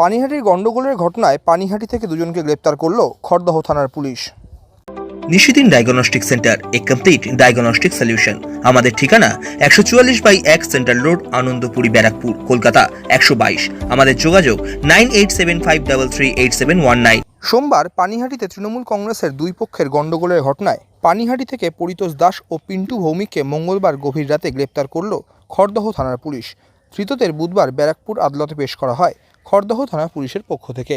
পানিহাটির গণ্ডগোলের ঘটনায় পানিহাটি থেকে দুজনকে গ্রেপ্তার করল খড়দহ থানার police. Nishidin diagnostic centre a complete diagnostic solution. আমাদের ঠিকানা একশো চুয়াল্লিশ বাই এক সেন্ট্রাল রোড আনন্দপুরি ব্যারাকপুর কলকাতা একশো বাইশ। আমাদের যোগাযোগ nine eight seven five double three eight seven one nine. সোমবার পানিহাটিতে তৃণমূল কংগ্রেসের দুই পক্ষের গণ্ডগোলের ঘটনায় পানিহাটি থেকে পরিতোষ দাস ও পিন্টু ভৌমিককে মঙ্গলবার গভীর রাতে গ্রেপ্তার করল খড়দহ থানার পুলিশ। ধৃতদের বুধবার ব্যারাকপুর আদালতে পেশ করা হয় খড়দহ থানা পুলিশের পক্ষ থেকে।